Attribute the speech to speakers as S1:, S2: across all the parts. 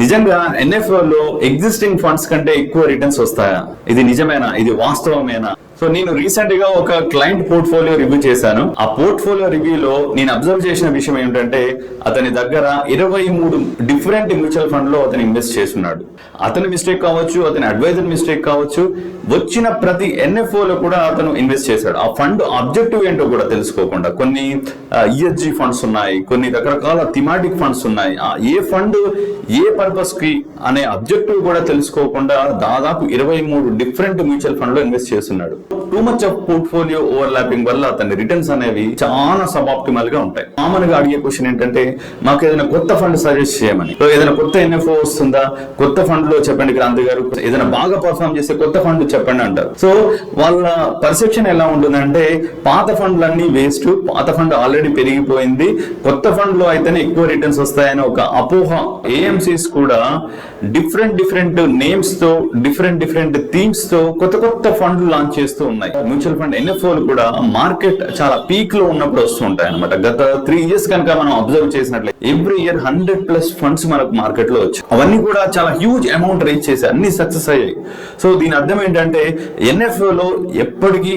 S1: నిజంగా ఎన్ఎఫ్ఓ లో existing funds కంటే ఎక్కువ రిటర్న్స్ వస్తాయా? ఇది నిజమేనా? ఇది వాస్తవమేనా? సో నేను రీసెంట్గా ఒక క్లయింట్ పోర్ట్ఫోలియో రివ్యూ చేశాను. ఆ పోర్ట్ఫోలియో రివ్యూలో నేను అబ్జర్వ్ చేసిన విషయం ఏమిటంటే అతని దగ్గర ఇరవై మూడు డిఫరెంట్ మ్యూచువల్ ఫండ్లో అతను ఇన్వెస్ట్ చేస్తున్నాడు. అతని మిస్టేక్ కావచ్చు అతని అడ్వైజర్ మిస్టేక్ కావచ్చు వచ్చిన ప్రతి ఎన్ఎఫ్ఓ లో కూడా అతను ఇన్వెస్ట్ చేశాడు. ఆ ఫండ్ ఆబ్జెక్టివ్ ఏంటో కూడా తెలుసుకోకుండా కొన్ని ఈఎస్జి ఫండ్స్ ఉన్నాయి కొన్ని రకరకాల థిమాటిక్ ఫండ్స్ ఉన్నాయి. ఆ ఏ ఫండ్ ఏ పర్పస్కి అనే అబ్జెక్టివ్ కూడా తెలుసుకోకుండా దాదాపు ఇరవై మూడు డిఫరెంట్ మ్యూచువల్ ఫండ్లో ఇన్వెస్ట్ చేస్తున్నాడు. Too much of portfolio overlapping వల్ల అతని రిటర్న్స్ అనేవి చాలా సబ్ ఆప్టిమల్గా ఉంటాయి. కామన్గా అడిగే క్వశ్చన్ ఏంటంటే మాకు ఏదైనా కొత్త ఫండ్ సజెస్ట్ చేయమని. ఏదైనా కొత్త ఎన్ఎఫ్ఓ వస్తుందా? కొత్త ఫండ్లో చెప్పండి క్రాంతి గారు. ఏదైనా బాగా పర్ఫామ్ చేసే కొత్త ఫండ్ చెప్పండి అంటారు. సో వాళ్ళ పర్సెప్షన్ ఎలా ఉంటుందంటే పాత ఫండ్లన్నీ వేస్ట్ పాత ఫండ్ ఆల్రెడీ పెరిగిపోయింది. కొత్త ఫండ్లో అయితేనే ఎక్కువ రిటర్న్స్ వస్తాయని ఒక అపోహ. ఏఎంసీస్ కూడా డిఫరెంట్ డిఫరెంట్ నేమ్స్తో డిఫరెంట్ డిఫరెంట్ థీమ్స్తో కొత్త కొత్త ఫండ్లు లాంచ్ చేస్తారు చేస్తూ ఉన్నాయి. మ్యూచువల్ ఫండ్ ఎన్ఎఫ్ఓలు కూడా మార్కెట్ చాలా పీక్లో ఉన్నప్పుడు వస్తూ ఉంటాయి అనమాట గత త్రీ ఇయర్స్ కనుక మనం అబ్జర్వ్ చేసినట్లయితే every year hundred plus funds మనకు మార్కెట్లో వచ్చాయి. అవన్నీ కూడా చాలా హ్యూజ్ అమౌంట్ రీచ్ చేసి అన్ని సక్సెస్ అయ్యాయి. సో దీని అర్థం ఏంటంటే ఎన్ఎఫ్ఓ లో ఎప్పటికీ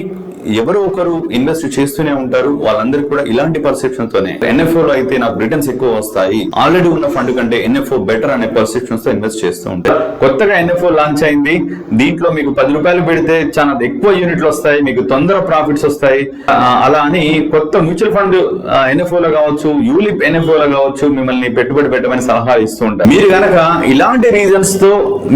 S1: ఎవరో ఒకరు ఇన్వెస్ట్ చేస్తూనే ఉంటారు. వాళ్ళందరికీ కూడా ఇలాంటి పర్సెప్షన్ తోనే. ఎన్ఎఫ్ఓ లో అయితే నాకు రిటర్న్స్ ఎక్కువ వస్తాయి. ఆల్రెడీ ఉన్న ఫండ్ కంటే ఎన్ఎఫ్ఓ బెటర్ అనే పర్సెప్షన్స్తో ఇన్వెస్ట్ చేస్తూ ఉంటారు కొత్తగా ఎన్ఎఫ్ఓ లాంచ్ అయింది. దీంట్లో మీకు పది రూపాయలు పెడితే చాలా ఎక్కువ యూనిట్లు వస్తాయి. మీకు తొందర ప్రాఫిట్స్ వస్తాయి. అలా అని కొత్త మ్యూచువల్ ఫండ్ ఎన్ఎఫ్ఓ లో కావచ్చు యూలిప్ ఎన్ఎఫ్ఓ లో కావచ్చు మిమ్మల్ని పెట్టుబడి పెట్టమని సలహా ఇస్తూ ఉంటారు మీరు గనక ఇలాంటి రీజన్స్తో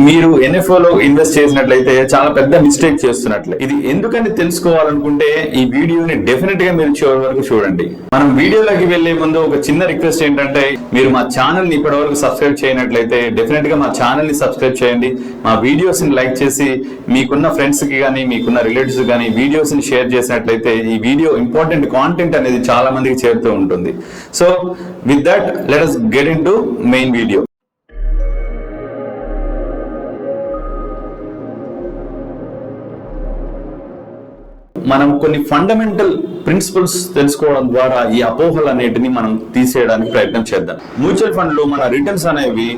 S1: మీరు ఎన్ఎఫ్ఓ లో ఇన్వెస్ట్ చేసినట్లయితే చాలా పెద్ద మిస్టేక్ చేస్తున్నట్లే. ఇది ఎందుకని తెలుసుకోవాలని అనుకుంటే ఈ వీడియోని డెఫినెట్గా మీరు చివరి వరకు చూడండి. మనం వీడియోలోకి వెళ్ళే ముందు ఒక చిన్న రిక్వెస్ట్ ఏంటంటే మీరు మా ఛానల్ని ఇప్పటి వరకు సబ్స్క్రైబ్ చేయనట్లయితే డెఫినెట్గా మా ఛానల్ని సబ్స్క్రైబ్ చేయండి. మా వీడియోస్ని లైక్ చేసి మీకున్న ఫ్రెండ్స్కి కానీ మీకున్న రిలేటివ్స్ కానీ వీడియోస్ని షేర్ చేసినట్లయితే ఈ వీడియో ఇంపార్టెంట్ కాంటెంట్ అనేది చాలా మందికి చేరుతూ ఉంటుంది. So with that let us get into main video మనం కొన్ని ఫండమెంటల్ ప్రిన్సిపల్స్ తెలుసుకోవడం ద్వారా ఈ అపోహలు అనేటిని మనం తీసేయడానికి ప్రయత్నం చేద్దాం. మ్యూచువల్ ఫండ్లో మన రిటర్న్స్ అనేవి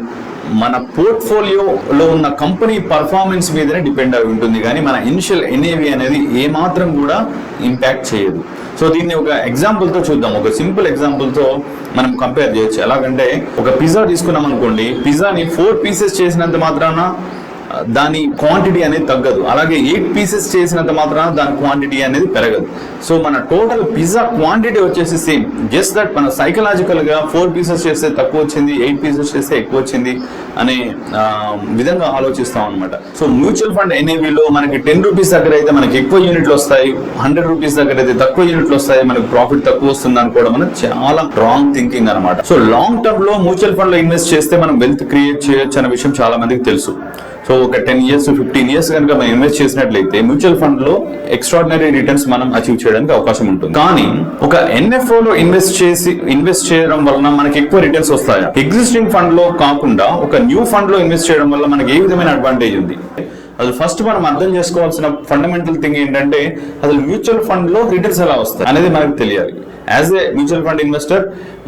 S1: మన పోర్ట్ఫోలియోలో ఉన్న కంపెనీ పర్ఫార్మెన్స్ మీదనే డిపెండ్ అయి ఉంటుంది. కానీ మన ఇనిషియల్ ఎన్ఏవి అనేది ఏమాత్రం కూడా ఇంపాక్ట్ చేయదు. సో దీన్ని ఒక ఎగ్జాంపుల్తో చూద్దాం. ఒక సింపుల్ ఎగ్జాంపుల్తో మనం కంపేర్ చేయొచ్చు. ఎలాగంటే ఒక పిజ్జా తీసుకున్నాం అనుకోండి పిజ్జాని ఫోర్ పీసెస్ చేసినంత మాత్రాన దాని క్వాంటిటీ అనేది తగ్గదు. అలాగే ఎయిట్ పీసెస్ చేసినంత మాత్రాన దాని క్వాంటిటీ అనేది పెరగదు. సో మన టోటల్ పిజ్జా క్వాంటిటీ వచ్చేసి సేమ్ జస్ట్ దట్ మన సైకలాజికల్గా ఫోర్ పీసెస్ చేస్తే తక్కువ వచ్చింది ఎయిట్ పీసెస్ చేస్తే ఎక్కువ వచ్చింది అనే విధంగా ఆలోచిస్తాం అనమాట సో మ్యూచువల్ ఫండ్ ఎన్ఏవిలో మనకి టెన్ రూపీస్ దగ్గర అయితే మనకి ఎక్కువ యూనిట్లు వస్తాయి. హండ్రెడ్ రూపీస్ దగ్గర అయితే తక్కువ యూనిట్లు వస్తాయి. మనకి ప్రాఫిట్ తక్కువ వస్తుంది అనుకోవడం అనేది చాలా రాంగ్ థింకింగ్ అనమాట సో లాంగ్ టర్మ్లో మ్యూచువల్ ఫండ్లో ఇన్వెస్ట్ చేస్తే మనం వెల్త్ క్రియేట్ చేయొచ్చు అనే విషయం చాలా మందికి తెలుసు. సో ఒక టెన్ ఇయర్స్ ఫిఫ్టీన్ ఇయర్స్ కనుక మనం ఇన్వెస్ట్ చేసినట్లయితే మ్యూచువల్ ఫండ్లో ఎక్స్ట్రాడినరీ రిటర్న్స్ మనం అచీవ్ చేయడానికి అవకాశం ఉంటుంది. కానీ ఒక ఎన్ఎఫ్ఓ లో ఇన్వెస్ట్ చేసి ఇన్వెస్ట్ చేయడం వలన మనకి ఎక్కువ రిటర్న్స్ వస్తాయా? ఎగ్జిస్టింగ్ ఫండ్లో కాకుండా ఒక న్యూ ఫండ్లో ఇన్వెస్ట్ చేయడం వల్ల మనకి ఏ విధమైన అడ్వాంటేజ్ ఉంది? అసలు ఫస్ట్ మనం అర్థం చేసుకోవాల్సిన ఫండమెంటల్ థింగ్ ఏంటంటే అసలు మ్యూచువల్ ఫండ్లో రిటర్న్స్ ఎలా వస్తాయి అనేది మనకు తెలియాలి. As a mutual fund investor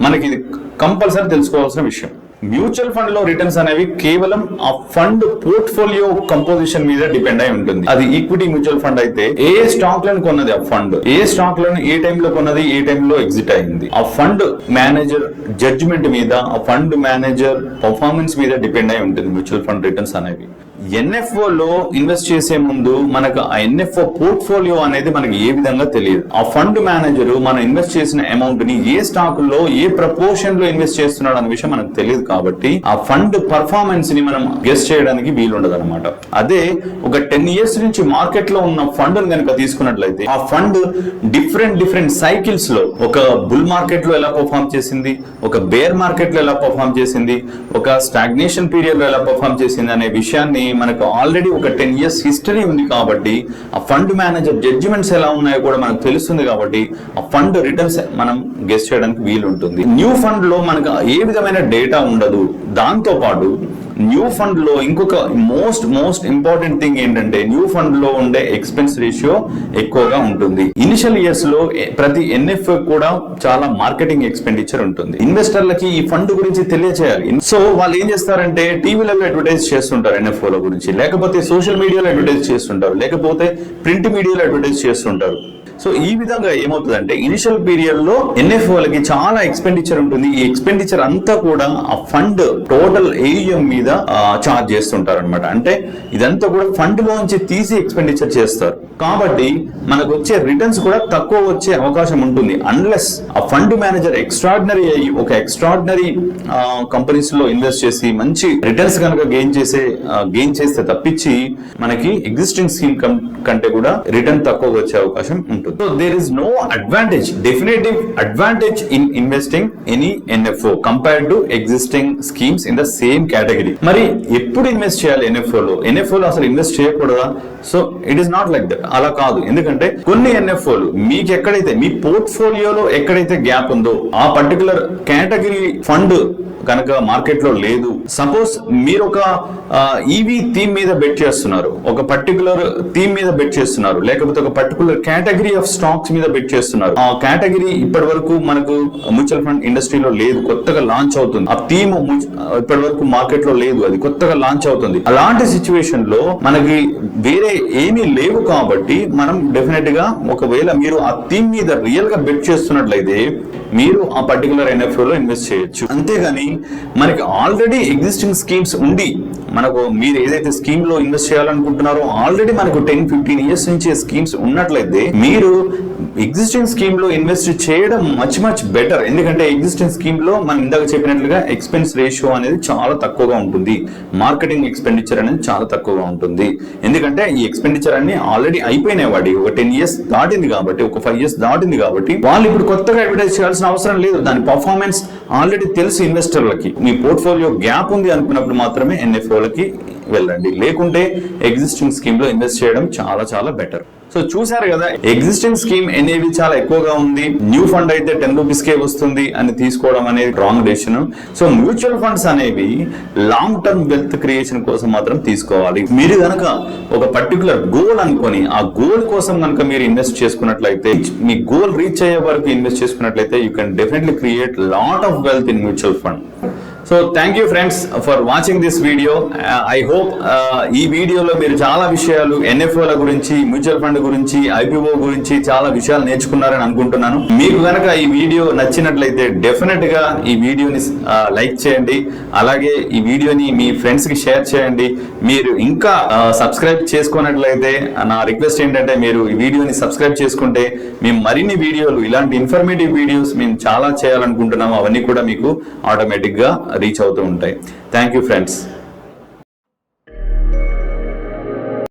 S1: మనకి ఇది కంపల్సరీ తెలుసుకోవాల్సిన విషయం. మ్యూచువల్ ఫండ్లో రిటర్న్స్ అనేవి కేవలం ఆ ఫండ్ పోర్ట్ఫోలియో కంపోజిషన్ మీద డిపెండ్ అయి ఉంటుంది. అది ఈక్విటీ మ్యూచువల్ ఫండ్ అయితే ఏ స్టాక్లను కొన్నది ఆ ఫండ్? ఏ స్టాక్లను ఏ టైంలో కొన్నది? ఏ టైంలో ఎగ్జిట్ అయింది? ఆ ఫండ్ మేనేజర్ జడ్జిమెంట్ మీద ఆ ఫండ్ మేనేజర్ పర్ఫార్మెన్స్ మీద డిపెండ్ అయి ఉంటుంది మ్యూచువల్ ఫండ్ రిటర్న్స్ అనేవి. ఎన్ఎఫ్ఓ లో ఇన్వెస్ట్ చేసే ముందు మనకు ఆ ఎన్ఎఫ్ఓ పోర్ట్ఫోలియో అనేది మనకి ఏ విధంగా తెలియదు. ఆ ఫండ్ మేనేజర్ మనం ఇన్వెస్ట్ చేసిన అమౌంట్ని ఏ స్టాక్లో ఏ ప్రపోర్షన్లో ఇన్వెస్ట్ చేస్తున్నాడు అనే విషయం మనకు తెలియదు కాబట్టి ఆ ఫండ్ పర్ఫార్మెన్స్ని మనం గెస్ట్ చేయడానికి వీలుండదు అనమాట అదే ఒక టెన్ ఇయర్స్ నుంచి మార్కెట్లో ఉన్న ఫండ్ కనుక తీసుకున్నట్లయితే ఆ ఫండ్ డిఫరెంట్ డిఫరెంట్ సైకిల్స్లో ఒక బుల్ మార్కెట్లో ఎలా పర్ఫామ్ చేసింది ఒక బేర్ మార్కెట్లో ఎలా పర్ఫామ్ చేసింది ఒక స్టాగ్నేషన్ పీరియడ్లో ఎలా పర్ఫామ్ చేసింది అనే విషయాన్ని మనకు ఆల్రెడీ ఒక టెన్ ఇయర్స్ హిస్టరీ ఉంది కాబట్టి ఆ ఫండ్ మేనేజర్ జడ్జిమెంట్స్ ఎలా ఉన్నాయో కూడా మనకు తెలుస్తుంది కాబట్టి ఆ ఫండ్ రిటర్న్స్ మనం గెస్ట్ చేయడానికి వీలు ఉంటుంది న్యూ ఫండ్లో మనకు ఏ విధమైన డేటా ఉండదు. దాంతో పాటు న్యూ ఫండ్లో ఇంకొక మోస్ట్ మోస్ట్ ఇంపార్టెంట్ థింగ్ ఏంటంటే న్యూ ఫండ్లో ఉండే ఎక్స్పెన్స్ రేషియో ఎక్కువగా ఉంటుంది. ఇనిషియల్ ఇయర్స్లో ప్రతి ఎన్ఎఫ్ కూడా చాలా మార్కెటింగ్ ఎక్స్పెండిచర్ ఉంటుంది. ఇన్వెస్టర్లకి ఈ ఫండ్ గురించి తెలియచేయాలి. సో వాళ్ళు ఏం చేస్తారంటే టీవీలలో అడ్వర్టైజ్ చేస్తుంటారు ఎన్ఎఫ్ఓ ల గురించి. లేకపోతే సోషల్ మీడియాలో అడ్వర్టైజ్ చేస్తుంటారు. లేకపోతే ప్రింట్ మీడియాలో అడ్వర్టైజ్ చేస్తుంటారు. సో ఈ విధంగా ఏమవుతుందంటే ఇనిషియల్ పీరియడ్లో ఎన్ఎఫ్ఓ లకి చాలా ఎక్స్పెండిచర్ ఉంటుంది. ఈ ఎక్స్పెండిచర్ అంతా కూడా ఆ ఫండ్ టోటల్ ఏయుఎం మీద చార్జ్ చేస్తుంటారు అనమాట అంటే ఇదంతా కూడా ఫండ్ లోంచి తీసి ఎక్స్పెండిచర్ చేస్తారు. కాబట్టి మనకు వచ్చే రిటర్న్స్ కూడా తక్కువ వచ్చే అవకాశం ఉంటుంది. అన్లెస్ ఆ ఫండ్ మేనేజర్ ఎక్స్ట్రాడినరీ అయ్యి ఒక ఎక్స్ట్రాడినరీ కంపెనీస్లో ఇన్వెస్ట్ చేసి మంచి రిటర్న్స్ కనుక గెయిన్ చేసే గెయిన్ చేస్తే తప్పించి మనకి ఎగ్జిస్టింగ్ స్కీమ్ కంటే కూడా రిటర్న్ తక్కువ వచ్చే అవకాశం ఉంటుంది. So there is no advantage definitive advantage in investing any NFO compared to existing schemes in the same category మరి ఎప్పుడు ఇన్వెస్ట్ చేయాలి ఎన్ఎఫ్ఓ లో? ఎన్ఎఫ్ఓ లో అసలు ఇన్వెస్ట్ చేయకూడదా? So it is not like that అలా కాదు. ఎందుకంటే కొన్ని ఎన్ఎఫ్ఓలు మీకు ఎక్కడైతే మీ పోర్ట్ఫోలియోలో ఎక్కడైతే గ్యాప్ ఉందో ఆ పర్టికులర్ కేటగిరీ ఫండ్ కనుక మార్కెట్లో లేదు. సపోజ్ మీరు ఒక ఈవీ థీమ్ మీద బెట్ చేస్తున్నారు. ఒక పర్టికులర్ థీమ్ మీద బెట్ చేస్తున్నారు. లేకపోతే ఒక పర్టికులర్ కేటగిరీ ఆఫ్ స్టాక్స్ మీద బెట్ చేస్తున్నారు. ఆ కేటగిరీ ఇప్పటి వరకు మనకు మ్యూచువల్ ఫండ్ ఇండస్ట్రీలో లేదు. కొత్తగా లాంచ్ అవుతుంది. ఆ థీమ్ ఇప్పటి వరకు మార్కెట్లో లేదు. అది కొత్తగా లాంచ్ అవుతుంది. అలాంటి సిచ్యువేషన్లో మనకి వేరే ఏమీ లేవు కాబట్టి మనం డెఫినెట్గా ఒకవేళ మీరు ఆ థీమ్ మీద రియల్గా బెట్ చేస్తున్నట్లయితే మీరు ఆ పర్టికులర్ ఎన్ఎఫ్లో ఇన్వెస్ట్ చేయొచ్చు. అంతేగాని మనకి ఆల్రెడీ ఎగ్జిస్టింగ్ స్కీమ్స్ ఉండి మనకు మీరు ఏదైతే స్కీమ్లో ఇన్వెస్ట్ చేయాలనుకుంటున్నారో ఆల్రెడీ మనకు టెన్ ఫిఫ్టీన్ ఇయర్స్ నుంచి స్కీమ్స్ ఉన్నట్లయితే మీరు ఎగ్జిస్టింగ్ స్కీమ్లో ఇన్వెస్ట్ చేయడం మచ్ మచ్ బెటర్ ఎందుకంటే ఎగ్జిస్టింగ్ స్కీమ్లో మనం ఇందాక చెప్పినట్లుగా ఎక్స్పెన్స్ రేషియో అనేది చాలా తక్కువగా ఉంటుంది. మార్కెటింగ్ ఎక్స్పెండిచర్ అనేది చాలా తక్కువగా ఉంటుంది. ఎందుకంటే ఈ ఎక్స్పెండిచర్ అన్ని ఆల్రెడీ అయిపోయినాయి వాడి ఒక టెన్ ఇయర్స్ దాటింది కాబట్టి ఒక ఫైవ్ ఇయర్స్ దాటింది కాబట్టి వాళ్ళు ఇప్పుడు కొత్తగా అడ్వర్టైజ్ చేయాల్సిన అవసరం లేదు. దాని పర్ఫార్మెన్స్ ఆల్రెడీ తెలుసు ఇన్వెస్టర్లకి మీ పోర్ట్ఫోలియో గ్యాప్ ఉంది అనుకున్నప్పుడు మాత్రమే ఎన్ఎఫ్ఓలకి వెళ్ళండి. లేకుంటే ఎగ్జిస్టింగ్ స్కీమ్లో ఇన్వెస్ట్ చేయడం చాలా చాలా బెటర్ సో చూసారు కదా ఎగ్జిస్టింగ్ స్కీమ్ ఎన్ఏవి చాలా ఎక్కువగా ఉంది. న్యూ ఫండ్ అయితే టెన్ రూపీస్ కే వస్తుంది అని తీసుకోవడం అనేది wrong decision so mutual funds అనేవి లాంగ్ టర్మ్ వెల్త్ క్రియేషన్ కోసం మాత్రం తీసుకోవాలి. మీరు గనక ఒక పర్టికులర్ గోల్ అనుకొని ఆ గోల్ కోసం కనుక మీరు ఇన్వెస్ట్ చేసుకున్నట్లయితే మీ గోల్ రీచ్ అయ్యే వరకు ఇన్వెస్ట్ చేసుకున్నట్లయితే you can definitely create lot of wealth in mutual fund so thank you friends for watching this video I hope ఈ వీడియోలో మీరు చాలా విషయాలు ఎన్ఎఫ్ఓల గురించి మ్యూచువల్ ఫండ్ గురించి ఐపీఓ గురించి చాలా విషయాలు నేర్చుకున్నారని అనుకుంటున్నాను. మీకు కనుక ఈ వీడియో నచ్చినట్లయితే డెఫినెట్గా ఈ వీడియోని లైక్ చేయండి. అలాగే ఈ వీడియోని మీ ఫ్రెండ్స్కి షేర్ చేయండి. మీరు ఇంకా సబ్స్క్రైబ్ చేసుకున్నట్లయితే నా రిక్వెస్ట్ ఏంటంటే మీరు ఈ వీడియోని సబ్స్క్రైబ్ చేసుకుంటే మేము మరిన్ని వీడియోలు ఇలాంటి ఇన్ఫర్మేటివ్ వీడియోస్ మేము చాలా చేయాలనుకుంటున్నాము. అవన్నీ కూడా మీకు ఆటోమేటిక్గా రీచ్ అవుతూ ఉంటాయి. Thank you friends